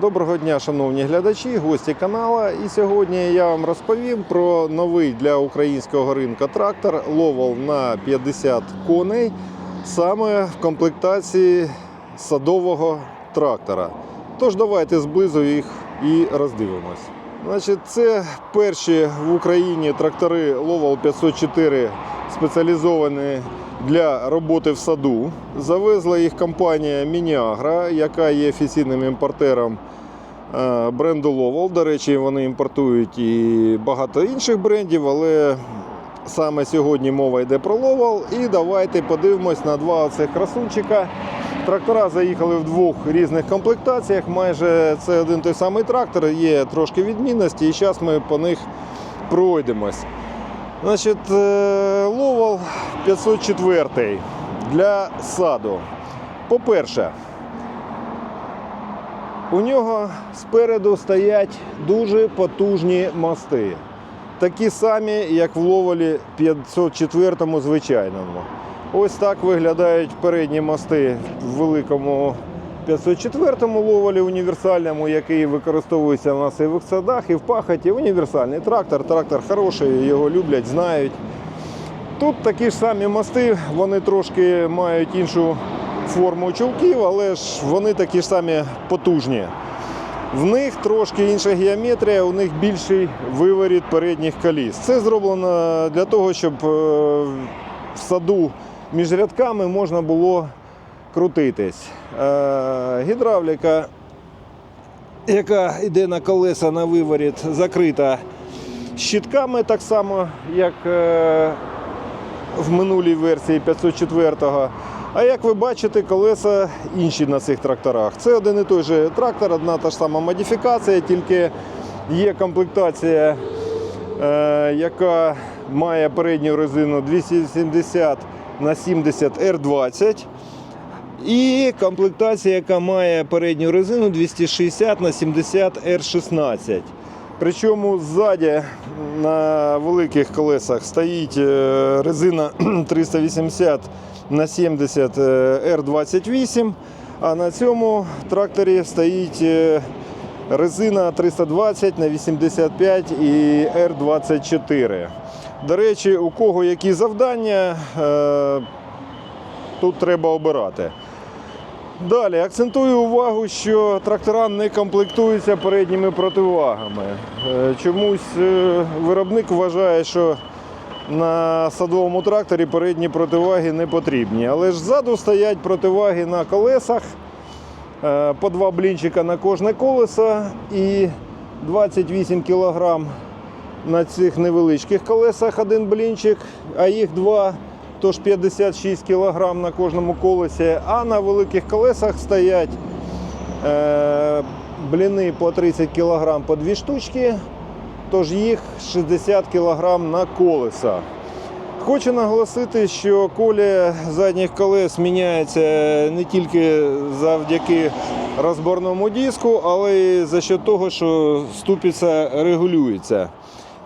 Доброго дня, шановні глядачі, гості каналу. І сьогодні я вам розповім про новий для українського ринку трактор Ловол на 50 коней, саме в комплектації садового трактора. Тож давайте зблизу їх і роздивимось. Значить, це перші в Україні трактори Ловол 504 спеціалізовані для роботи в саду. Завезла їх компанія Мініагра, яка є офіційним імпортером е, бренду Ловол. До речі, вони імпортують і багато інших брендів, але саме сьогодні мова йде про Ловол. І давайте подивимось на два оцих красунчика. Трактора заїхали в двох різних комплектаціях. Майже це один той самий трактор, є трошки відмінності, і зараз ми по них пройдемось. Значить, е, Ловол 504 для саду. По-перше, у нього спереду стоять дуже потужні мости. Такі самі, як в Ловолі 504 звичайному. Ось так виглядають передні мости в великому 504-му ловолі універсальному, який використовується в нас і в садах, і в пахоті. Універсальний трактор. Трактор хороший, його люблять, знають. Тут такі ж самі мости, вони трошки мають іншу форму чулків, але ж вони такі ж самі потужні. В них трошки інша геометрія, у них більший виворіт передніх коліс. Це зроблено для того, щоб е, в саду між рядками можна було крутитись. Е, Гідравліка, яка йде на колеса на виворіт, закрита щитками так само, як е, в минулій версії 504-го. А як ви бачите, колеса інші на цих тракторах. Це один і той же трактор, одна та ж сама модифікація, тільки є комплектація, е, яка має передню резину 270 на 70 R20. І комплектація, яка має передню резину 260 на 70 R16. Причому ззаді на великих колесах стоїть е, резина 380 на 70 е, R28, а на цьому тракторі стоїть е, резина 320 на 85 і R24. До речі, у кого які завдання, е, тут треба обирати. Далі акцентую увагу, що трактора не комплектуються передніми противагами. Е, Чомусь е, виробник вважає, що на садовому тракторі передні противаги не потрібні. Але ж ззаду стоять противаги на колесах, по два блінчика на кожне колесо і 28 кг на цих невеличких колесах один блінчик, а їх два тож 56 кг на кожному колесі, а на великих колесах стоять е, бліни по 30 кг по дві штучки, тож їх 60 кг на колеса. Хочу наголосити, що колія задніх колес міняється не тільки завдяки розборному диску, але й за счет того, що ступиця регулюється.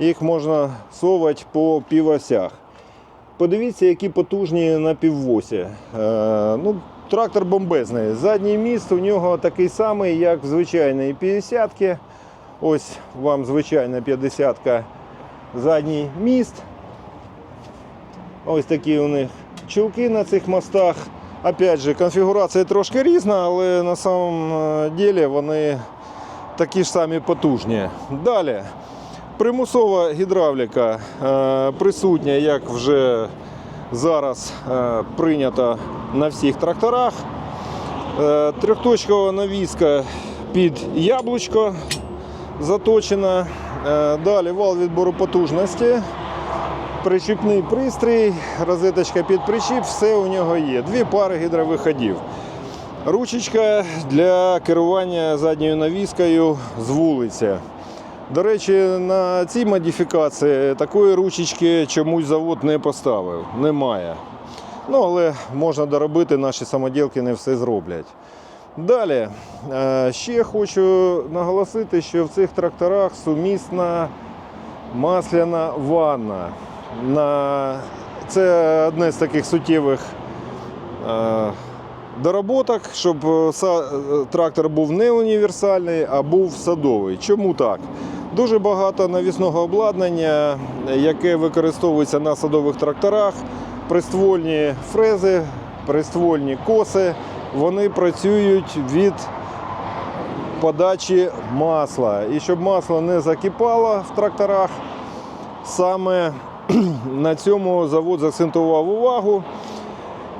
Їх можна совати по півосях. Подивіться, які потужні на піввосі. Е, ну, трактор бомбезний. Задній міст у нього такий самий, як в звичайної 50-ки. Ось вам звичайна 50-ка задній міст. Ось такі у них чулки на цих мостах. Опять же, конфігурація трошки різна, але на самом е, ділі вони такі ж самі потужні. Далі. Примусова гідравліка е, присутня, як вже зараз е, прийнято на всіх тракторах. Е, трьохточкова навіска під яблучко заточена. Далі вал відбору потужності, причіпний пристрій, розеточка під причіп, все у нього є. Дві пари гідровиходів. Ручечка для керування задньою навіскою з вулиці. До речі, на цій модифікації такої ручечки чомусь завод не поставив. Немає. Ну, але можна доробити, наші самоділки не все зроблять. Далі, е, ще хочу наголосити, що в цих тракторах сумісна масляна ванна. Це одне з таких суттєвих е, доработок, щоб е, е, трактор був не універсальний, а був садовий. Чому так? Дуже багато навісного обладнання, яке використовується на садових тракторах, приствольні фрези, приствольні коси, вони працюють від подачі масла. І щоб масло не закипало в тракторах, саме на цьому завод закцентував увагу.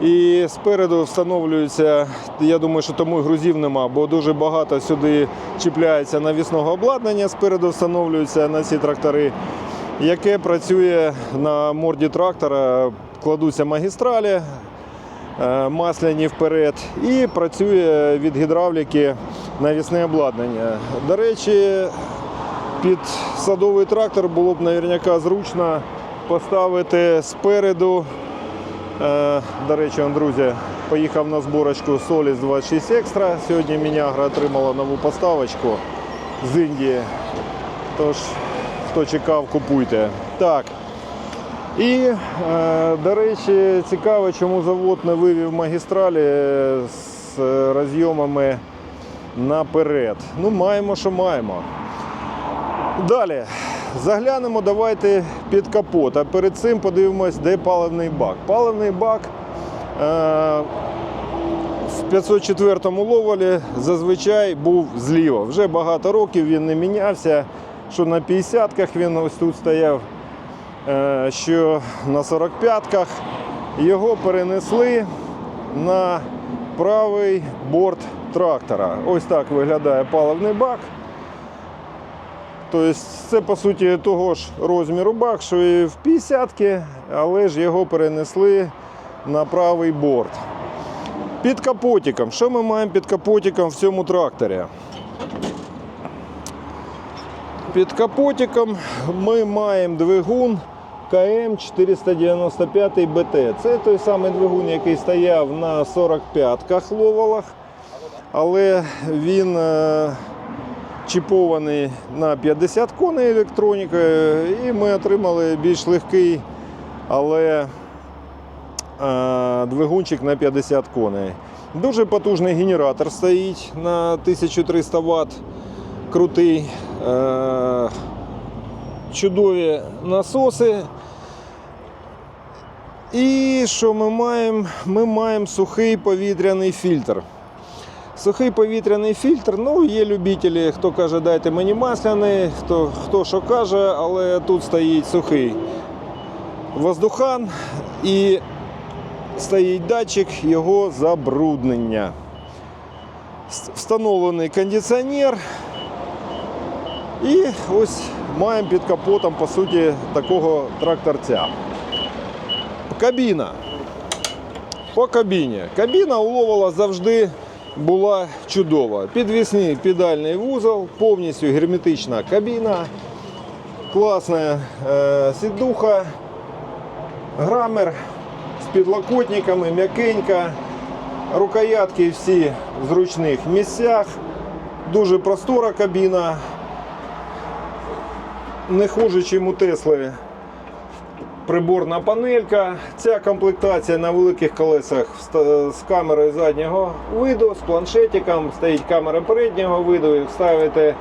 І спереду встановлюється, я думаю, що тому і грузів нема, бо дуже багато сюди чіпляється навісного обладнання, спереду встановлюється на ці трактори, яке працює на морді трактора, кладуться магістралі, е, масляні вперед, і працює від гідравліки навісне обладнання. До речі, під садовий трактор було б наверняка зручно поставити спереду. Е, До речі, друзі, поїхав на зборочку Solis 26 Extra. Сьогодні Мінягра отримала нову поставочку з Індії. Тож, хто чекав, купуйте. Так. І, е, до речі, цікаво, чому завод не вивів магістралі з розйомами наперед. Ну, маємо, що маємо. Далі. Заглянемо давайте під капот, а перед цим подивимось, де паливний бак. Паливний бак е, в 504 ловолі зазвичай був зліва. Вже багато років він не мінявся. Що на 50-ках він ось тут стояв, е, що на 45-ках. Його перенесли на правий борт трактора. Ось так виглядає паливний бак. Тобто це по суті того ж розміру бак, що і в 50-ки, але ж його перенесли на правий борт. Під капотиком. Що ми маємо під капотиком в цьому тракторі? Під капотиком ми маємо двигун КМ 495 БТ. Це той самий двигун, який стояв на 45-ках ловалах, але він е, чіпований на 50 коней електронікою, і ми отримали більш легкий, але е, двигунчик на 50 коней. Дуже потужний генератор стоїть на 1300 Вт. Крутий. Е, чудові насоси. І що ми маємо? Ми маємо сухий повітряний фільтр. Сухий повітряний фільтр, ну є любителі, хто каже, дайте мені масляний, хто, хто що каже, але тут стоїть сухий воздухан і стоїть датчик його забруднення. Встановлений кондиціонер. І ось маємо під капотом, по суті, такого тракторця. Кабіна. По кабіні. Кабіна у Ловола завжди була чудова. Підвісний педальний вузол, повністю герметична кабіна, класна е, сідуха, грамер з підлокотниками, м'якенька, рукоятки всі в зручних місцях, дуже простора кабіна, не хуже, ніж у Тесли приборна панелька. Ця комплектація на великих колесах з камерою заднього виду, з планшетиком, стоїть камера переднього виду, ставите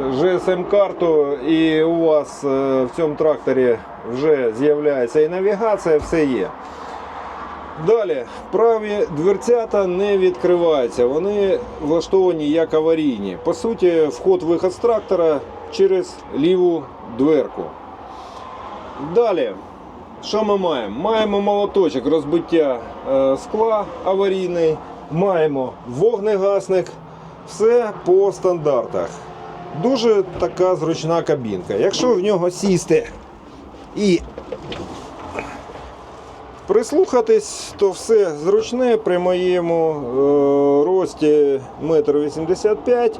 GSM-карту і у вас е, в цьому тракторі вже з'являється і навігація, все є. Далі, праві дверцята не відкриваються, вони влаштовані як аварійні. По суті, вход-виход з трактора через ліву дверку. Далі, що ми маємо? Маємо молоточок розбиття е, скла аварійний, маємо вогнегасник, все по стандартах. Дуже така зручна кабінка. Якщо в нього сісти і прислухатись, то все зручне при моєму е, рості 1,85 м.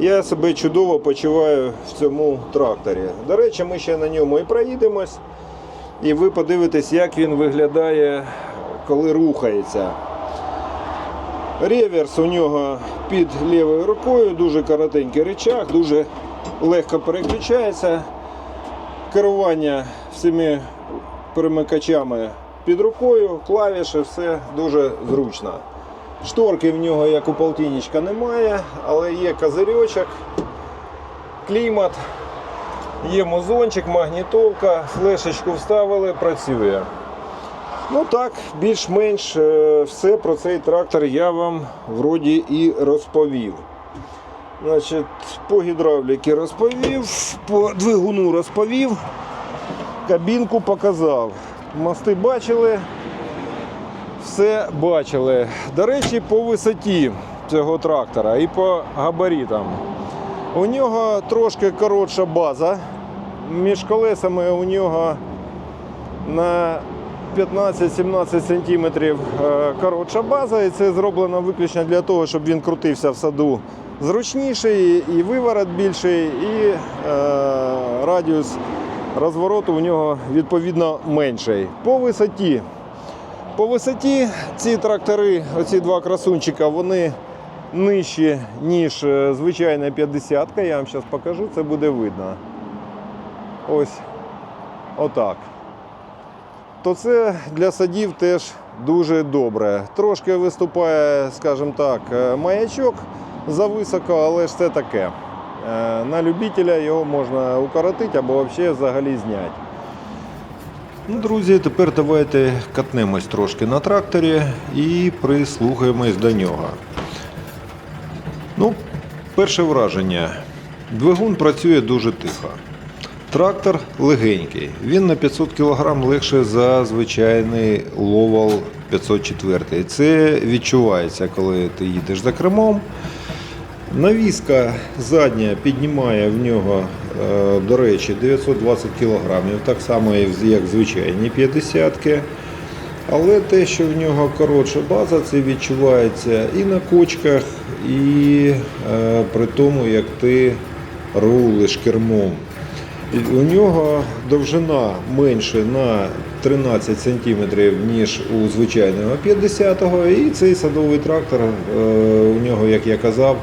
Я себе чудово почуваю в цьому тракторі. До речі, ми ще на ньому і проїдемось. І ви подивитесь, як він виглядає, коли рухається. Реверс у нього під лівою рукою, дуже коротенький рычаг, дуже легко переключається. Керування всіми перемикачами під рукою, клавіші, все дуже зручно. Шторки в нього, як у полтинничка, немає, але є козирьочок, клімат, є музончик, магнітолка, флешечку вставили, працює. Ну так, більш-менш е, все про цей трактор я вам вроді і розповів. Значить, по гідравліки розповів, по двигуну розповів, кабінку показав. Мости бачили, все бачили. До речі, по висоті цього трактора і по габаритам. У нього трошки коротша база. Між колесами у нього на 15-17 сантиметрів е, коротша база, і це зроблено виключно для того, щоб він крутився в саду зручніший, і виворот більший, і е, радіус розвороту у нього відповідно менший. По висоті. По висоті ці трактори, оці два красунчика, вони нижчі, ніж е, звичайна 50 Я вам зараз покажу, це буде видно. Ось отак то це для садів теж дуже добре. Трошки виступає, скажімо так, е, маячок зависоко, але ж це таке. Е, На любителя його можна укоротити або взагалі зняти. Ну, друзі, тепер давайте катнемось трошки на тракторі і прислухаємось до нього. Ну, перше враження. Двигун працює дуже тихо. Трактор легенький. Він на 500 кг легше за звичайний Ловал 504. Це відчувається, коли ти їдеш за кермом. Навіска задня піднімає в нього, е, до речі, 920 кг, так само, як звичайні 50-ки. Але те, що в нього коротша база, це відчувається і на кочках, і е, при тому, як ти рулиш кермом. У нього довжина менше на 13 см, ніж у звичайного 50-го. І цей садовий трактор, е, у нього, як я казав,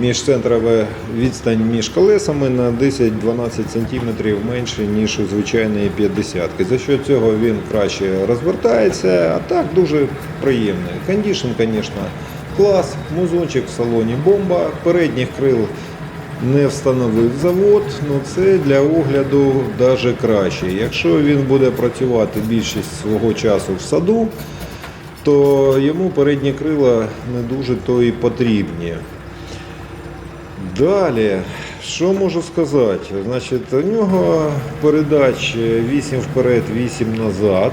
міжцентрова відстань між колесами на 10-12 см менше, ніж у звичайної 50-ки. За що цього він краще розвертається, а так дуже приємний. Кондішн, звісно, клас, музончик в салоні бомба, передніх крил не встановив завод, ну це для огляду навіть краще. Якщо він буде працювати більшість свого часу в саду, то йому передні крила не дуже то і потрібні. Далі, що можу сказати? Значить, у нього передач 8 вперед, 8 назад.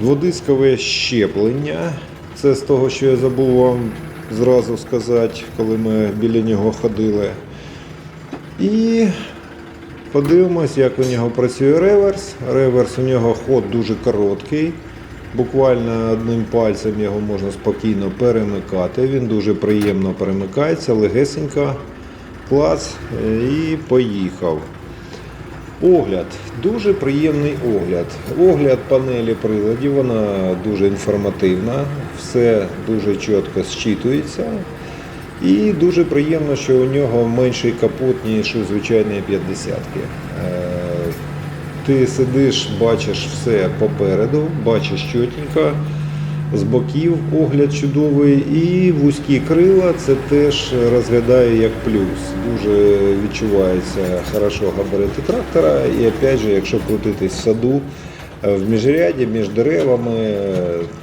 Дводискове щеплення. Це з того, що я забув вам зразу сказати, коли ми біля нього ходили. І подивимось, як у нього працює реверс. Реверс у нього ход дуже короткий. Буквально одним пальцем його можна спокійно перемикати. Він дуже приємно перемикається, легесенько, клац і поїхав. Огляд, дуже приємний огляд. Огляд панелі приладів, вона дуже інформативна, все дуже чітко зчитується. І дуже приємно, що у нього менший капот, ніж у звичайної 50-ки. Ти сидиш, бачиш все попереду, бачиш чотенько, з боків огляд чудовий, і вузькі крила це теж розглядаю як плюс. Дуже відчувається хорошо габарити трактора. І опять же, якщо крутитись в саду в міжряді між деревами,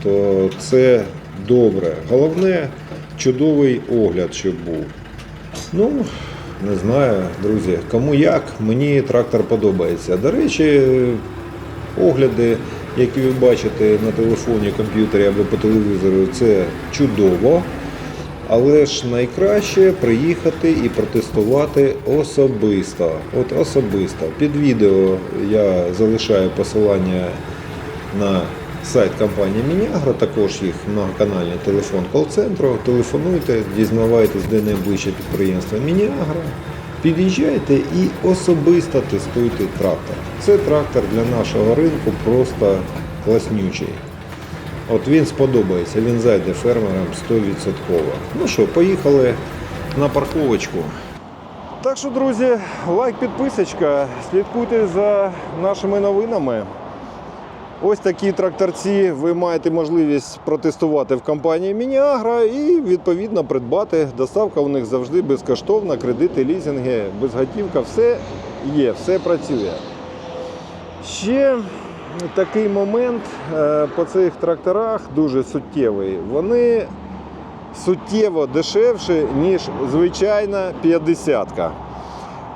то це добре. Головне чудовий огляд, щоб був. Ну, не знаю, друзі, кому як, мені трактор подобається. До речі, огляди, які ви бачите на телефоні, комп'ютері або по телевізору, це чудово. Але ж найкраще приїхати і протестувати особисто. От особисто. Під відео я залишаю посилання на сайт компанії Мінягро, також їх многоканальний телефон кол-центру. Телефонуйте, дізнавайтесь, де найближче підприємство Мінягро. Під'їжджайте і особисто тестуйте трактор. Це трактор для нашого ринку просто класнючий. От він сподобається, він зайде фермерам 100%. Ну що, поїхали на парковочку. Так що, друзі, лайк, підписочка, слідкуйте за нашими новинами. Ось такі тракторці ви маєте можливість протестувати в компанії Мініагра і відповідно придбати. Доставка у них завжди безкоштовна, кредити, лізинги, безготівка, все є, все працює. Ще такий момент е, по цих тракторах дуже суттєвий. Вони суттєво дешевші, ніж звичайна 50-ка.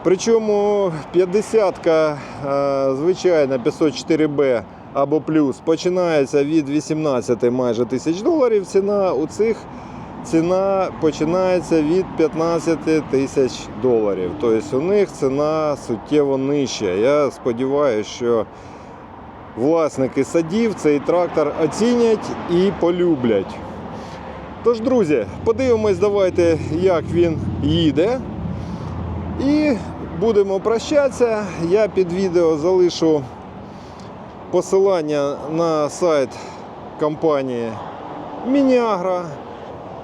Причому 50-ка е, звичайна 504B або плюс починається від 18 майже тисяч доларів. Ціна у цих ціна починається від 15 тисяч доларів. Тобто у них ціна суттєво нижча. Я сподіваюся, що власники садів цей трактор оцінять і полюблять. Тож, друзі, подивимось, давайте, як він їде. І будемо прощатися. Я під відео залишу посилання на сайт компанії Мініагра.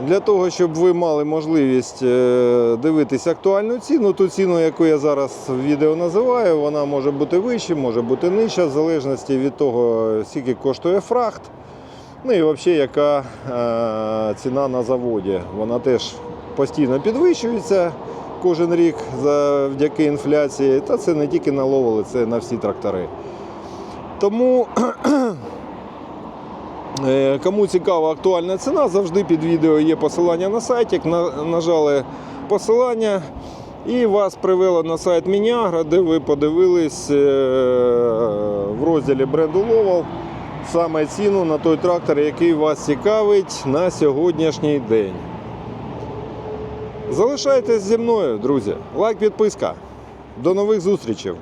Для того, щоб ви мали можливість е, дивитись актуальну ціну, ту ціну, яку я зараз в відео називаю, вона може бути вища, може бути нижча, в залежності від того, скільки коштує фрахт. Ну і взагалі, яка е, ціна на заводі. Вона теж постійно підвищується кожен рік завдяки інфляції. Та це не тільки на ловили, це на всі трактори. Тому Е, Кому цікава актуальна ціна, завжди під відео є посилання на сайт. На- Нажали посилання і вас привело на сайт Мініагра, де ви подивились е, в розділі бренду Ловал саме ціну на той трактор, який вас цікавить на сьогоднішній день. Залишайтесь зі мною, друзі. Лайк, підписка. До нових зустрічей.